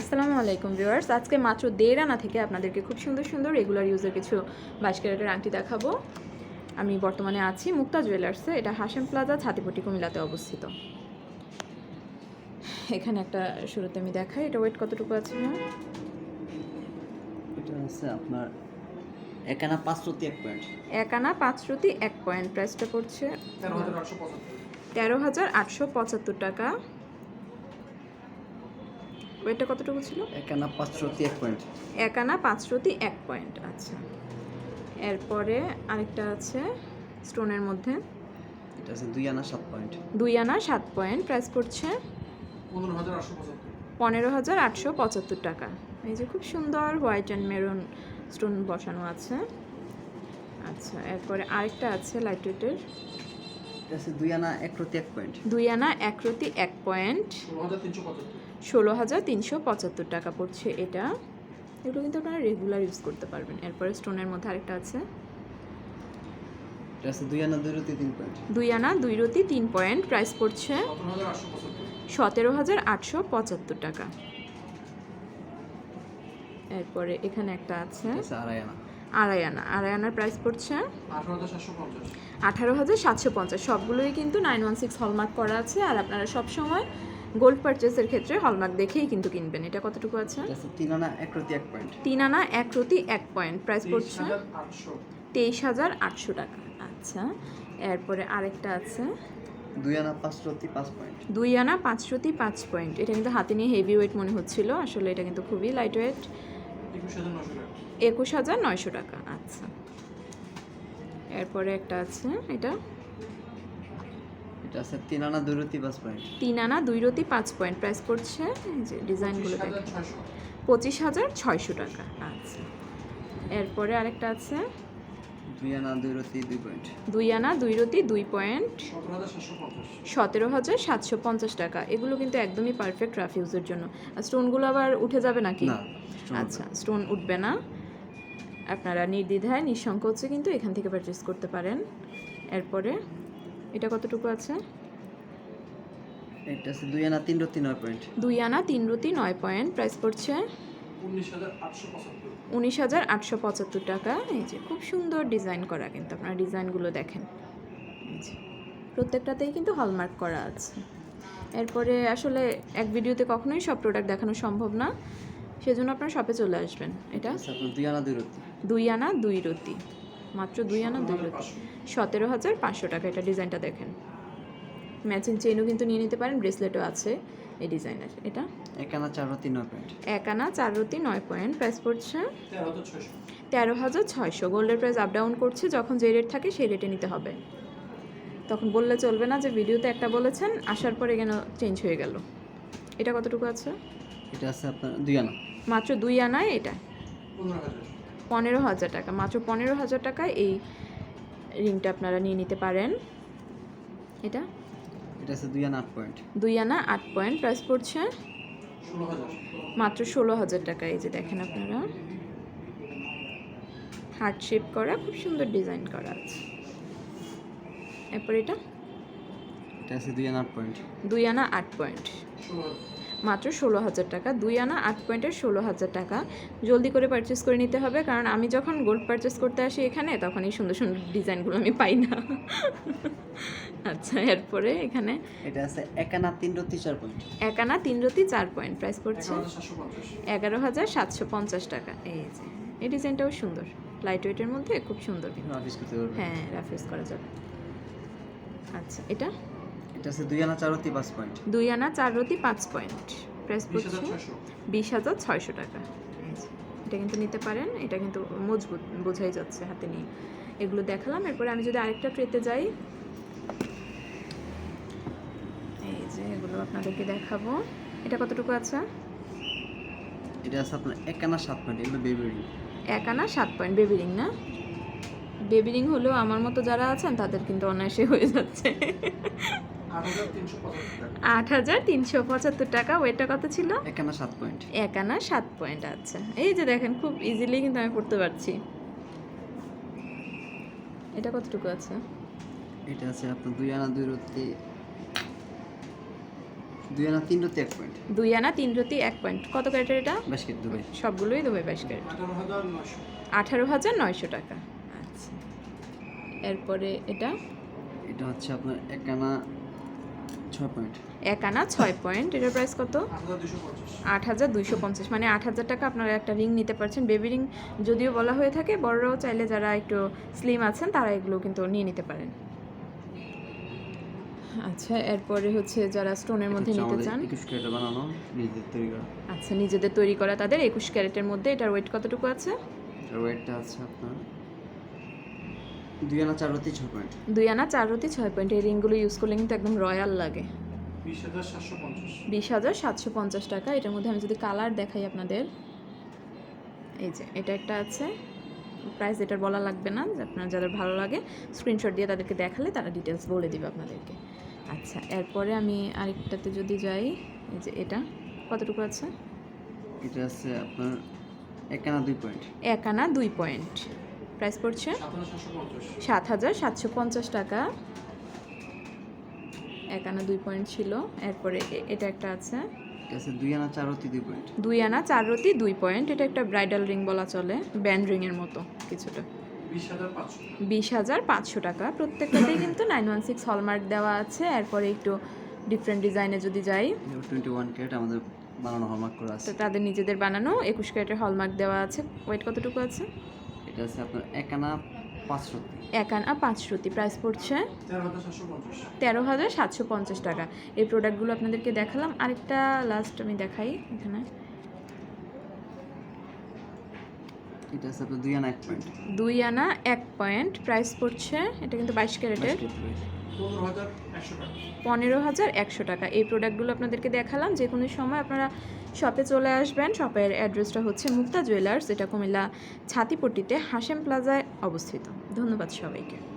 আসসালামু আলাইকুম ভিউয়ার্স। আজকে মাত্র দেড় আনা থেকে আপনাদেরকে খুব সুন্দর সুন্দর রেগুলার ইউজের কিছু বাইশ ক্যারেটের আংটি দেখাবো। আমি বর্তমানে আছি মুক্তা জুয়েলার্সে এটা হাসেম প্লাজা ছাতিপটি কুমিল্লাতে অবস্থিত। এখানে একটা শুরুতে আমি দেখাই। এটা ওয়েট কতটুকু আছে হ্যাঁ এটা হচ্ছে আপনার একানা পাঁচশোটি এক পয়েন্ট এক আনা পাঁচ এক পয়েন্ট প্রাইসটা পড়ছে তেরো হাজার আটশো পঁচাত্তর টাকা। ওয়েটটা কতটুকু ছিল? এক একানা পাঁচশোটি এক পয়েন্ট। এক আনা পাঁচ রুটি এক পয়েন্ট আচ্ছা। এরপরে আরেকটা আছে স্টোনের মধ্যে। এটা হচ্ছে দুই আনা সাত পয়েন্ট। দুই আনা সাত পয়েন্ট প্রাইস পড়ছে পনেরো হাজার আটশো পঁচাত্তর। টাকা। এই যে খুব সুন্দর হোয়াইট অ্যান্ড মেরুন স্টোন বসানো আছে। আচ্ছা এরপরে আরেকটা আছে লাইট ওয়েটের দুই আনা এক রতি এক পয়েন্ট। দুই আনা এক রতি এক পয়েন্ট। ষোলো হাজার তিনশো পঁচাত্তর টাকা পড়ছে এটা। এগুলো কিন্তু আপনারা রেগুলার ইউজ করতে পারবেন। এরপরে স্টোনের মধ্যে আরেকটা আছে। দুই আনা দুই রতি তিন পয়েন্ট প্রাইস পড়ছে সতেরো হাজার আটশো পঁচাত্তর। টাকা। এরপরে এখানে একটা আছে। আড়াই আনা। আড়াই আনা। আড়াই আনার প্রাইস পড়ছে আঠারো হাজার সাতশো পঞ্চাশ। সবগুলোই কিন্তু নাইন ওয়ান সিক্স হলমার্ক করা আছে। আর আপনারা সব সময় গোল্ড পারচেসের ক্ষেত্রে হলমার্ক দেখেই কিন্তু কিনবেন। এটা কতটুকু আছে? তিন আনা এক রতি এক পয়েন্ট। তিন আনা এক রতি এক পয়েন্ট। প্রাইস পড়ছে তেইশ হাজার আটশো। টাকা। আচ্ছা এরপরে আরেকটা আছে। দুই আনা পাঁচ রতি পাঁচ পয়েন্ট। দুই আনা পাঁচশোতি পাঁচ পয়েন্ট। এটা কিন্তু হাতে নিয়ে হেভি ওয়েট মনে হচ্ছিল। আসলে এটা কিন্তু খুবই লাইট ওয়েট একুশ হাজার নয়শো টাকা। আচ্ছা। এরপরে একটা আছে। এটা আছে তিন আনা দুই রতি পাঁচ পয়েন্ট তিন আনা দুই রতি পাঁচ পয়েন্ট প্রাইস পড়ছে যে ডিজাইনগুলো দেখেন। পঁচিশ হাজার ছয়শো টাকা আচ্ছা। এরপরে আরেকটা আছে। দুই আনা দুই রতি দুই পয়েন্ট দুই আনা দুই রতি দুই পয়েন্ট সতেরো হাজার সাতশো পঞ্চাশ টাকা। এগুলো কিন্তু একদমই পারফেক্ট রাফ ইউজের জন্য। আর স্টোনগুলো আবার উঠে যাবে নাকি? আচ্ছা স্টোন উঠবে না। আপনারা নির্দ্বিধায় নিঃসংকোচে কিন্তু এখান থেকে পারচেস করতে পারেন। এরপরে এটা কতটুকু আছে? এটা আছে দুই আনা তিন রতি নয় পয়েন্ট। দুই আনা তিন রুতি নয় পয়েন্ট। প্রাইস পড়ছে? উনিশ হাজার আটশো পঁচাত্তর। টাকা। এই যে খুব সুন্দর ডিজাইন করা কিন্তু আপনারা ডিজাইনগুলো দেখেন। এই যে প্রত্যেকটাতেই কিন্তু হলমার্ক করা আছে। এরপরে আসলে এক ভিডিওতে কখনোই সব প্রোডাক্ট দেখানো সম্ভব না। সেজন্য আপনারা শপে চলে আসবেন। এটা? আপনার দুই আনা দুই রতি। দুই আনা দুই রতি। মাত্র দুই আনা দুই রতি সতেরো হাজার পাঁচশো টাকা এটা ডিজাইনটা দেখেন। ম্যাচিং চেনও কিন্তু নিয়ে নিতে পারেন ব্রেসলেটও আছে এই ডিজাইনের। এটা? এক আনা চার রতি নয় পয়েন্ট। এক আনা চার রতি নয় পয়েন্ট। প্রাইস পড়ছে তেরো হাজার ছয়শো। গোল্ডের প্রাইস আপ ডাউন করছে যখন যে রেট থাকে সেই রেটে নিতে হবে। তখন বললে চলবে না যে ভিডিওতে একটা বলেছেন আসার পরে কেন চেঞ্জ হয়ে গেল। এটা কতটুকু আছে? এটা আছে আপনার দুই আনা। মাত্র দুই আনায় এটা। পনেরো হাজার টাকা। মাত্র পনেরো হাজার টাকায় এই রিংটা আপনারা নিয়ে নিতে পারেন। এটা? এটা আছে দুই আনা আট পয়েন্ট। দুই আনা আট পয়েন্ট। প্রাইস পড়ছে? মাত্র ষোলো হাজার টাকা এই যে দেখেন আপনারা। হার্ট শেপ করা খুব সুন্দর ডিজাইন করা আছে। এরপর এটা? এটা আছে দুই আনা আট পয়েন্ট। দুই আনা আট পয়েন্ট। মাত্র ষোলো হাজার টাকা। দুই আনা আট পয়েন্টের ষোলো হাজার টাকা। জলদি করে পারচেস করে নিতে হবে কারণ আমি যখন গোল্ড পারচেস করতে আসি এখানে তখন এই সুন্দর সুন্দর ডিজাইনগুলো আমি পাই না। আচ্ছা এরপরে এখানে এটা আছে এক আনা তিন রতি চার পয়েন্ট। এক আনা তিন রতি চার পয়েন্ট। প্রাইস পড়ছে এগারো হাজার সাতশো পঞ্চাশ। টাকা। এই যে এই ডিজাইনটাও সুন্দর। লাইট ওয়েটের মধ্যে খুব সুন্দর। হ্যাঁ রাফেস করা যাবে। আচ্ছা এটা? এটা আছে দুই আনা চার রতি পাঁচ পয়েন্ট। দুই আনা চার রতি পাঁচ পয়েন্ট। প্রাইস পড়ছে বিশ হাজার ছয়শো টাকা। এটা কিন্তু নিতে পারেন এটা কিন্তু মজবুত বোঝাই যাচ্ছে হাতে নিয়ে। এগুলো দেখালাম এরপরে আমি যদি আরেকটা ট্রেতে যাই। এই যে এগুলো আপনাদেরকে দেখাবো। এটা কতটুকু আছে? এটা আছে আপনার এক আনা সাত পয়েন্ট এগুলো বেবি রিং এক আনা সাত পয়েন্ট বেবি রিং না? বেবি রিং হলেও আমার মতো যারা আছেন তাদের কিন্তু অনায়াসে হয়ে যাচ্ছে। আট হাজার তিনশো পঁচাত্তর টাকা। ওয়েটটা কত ছিল? এক আনা সাত পয়েন্ট। এক আনা সাত পয়েন্ট আচ্ছা। এই যে দেখেন খুব ইজিলি কিন্তু আমি পড়তে পারছি। এটা কতটুকু আছে? এটা আছে আপনার দুই আনা দুই রতি দুই আনা তিন রতি এক পয়েন্ট। দুই আনা তিন রতি এক পয়েন্ট। কত ক্যারেটের এটা? বেশ কেট দুবাই। সবগুলোই দুবাই বাইশ ক্যারেট আঠারো হাজার নয়শো টাকা। আচ্ছা। এরপরে এটা? এটা হচ্ছে আপনার এক আনা এক আনা ছয় পয়েন্ট এটার প্রাইস কত? আট হাজার দুইশো পঞ্চাশ। মানে আট হাজার টাকা আপনারা একটা রিং নিতে পারছেন। বেবি রিং যদিও বলা হয়ে থাকে বড়রাও চাইলে যারা একটু স্লিম আছেন তারা এগুলো কিন্তু নিয়ে নিতে পারেন। আচ্ছা এরপরে হচ্ছে যারা স্টোনের মধ্যে নিতে চান। আচ্ছা নিজেদের তৈরি করা তাদের একুশ ক্যারেটের মধ্যে। এটার ওয়েট কতটুকু আছে? ওয়েটটা আছে আপনার দুই আনা চার রতি ছয় পয়েন্ট দুই আনা চার রতি ছয় পয়েন্ট এই রিংগুলো ইউজ করলে কিন্তু একদম রয়্যাল লাগে। বিশ হাজার সাতশো পঞ্চাশ। টাকা। এটার মধ্যে আমি যদি কালার দেখাই আপনাদের। এই যে এটা একটা আছে। প্রাইস এটার বলা লাগবে না যে আপনার যাদের ভালো লাগে স্ক্রিনশট দিয়ে তাদেরকে দেখালে তারা ডিটেলস বলে দিবে আপনাদেরকে। আচ্ছা এরপরে আমি আরেকটাতে যদি যাই এই যে এটা কতটুকু আছে? এটা আছে আপনার এক আনা দুই পয়েন্ট এক আনা দুই পয়েন্ট প্রাইস পড়ছে? সাত হাজার সাতশো পঞ্চাশ টাকা। এক আনা দুই পয়েন্ট ছিল। এরপরে এটা একটা আছে। দুই আনা চার রতি দুই পয়েন্ট। দুই আনা চার রতি দুই পয়েন্ট। এটা একটা ব্রাইডাল রিং বলা চলে ব্যান্ড রিংয়ের মতো কিছুটা। বিশ হাজার পাঁচশো। বিশ হাজার পাঁচশো টাকা। প্রত্যেকটাতেই কিন্তু নাইন ওয়ান সিক্স হলমার্ক দেওয়া আছে। এরপরে একটু ডিফারেন্ট ডিজাইনে যদি যাই। টোয়েন্টি ওয়ান ক্যারেট আমাদের বানানো হলমার্ক করা আছে। তাদের নিজেদের বানানো একুশ ক্যারেটের হলমার্ক দেওয়া আছে। ওয়েট কতটুকু আছে? এটা আছে আপনার এক আনা পাঁচ রতি এক আনা পাঁচ প্রাইস পড়ছে তেরো হাজার সাতশো পঞ্চাশ। তেরো হাজার সাতশো পঞ্চাশ টাকা। এই প্রোডাক্টগুলো আপনাদেরকে দেখালাম। আরেকটা লাস্ট আমি দেখাই এখানে। এটা আছে আপনার দুই আনা এক পয়েন্ট দুই আনা এক পয়েন্ট প্রাইস পড়ছে এটা কিন্তু বাইশ ক্যারেটের। পনেরো হাজার একশো টাকা। এই প্রোডাক্টগুলো আপনাদেরকে দেখালাম। যে কোনো সময় আপনারা শপে চলে আসবেন। শপের অ্যাড্রেসটা হচ্ছে মুক্তা জুয়েলার্স এটা কুমিল্লা ছাতিপট্টিতে হাসেম প্লাজায় অবস্থিত। ধন্যবাদ সবাইকে।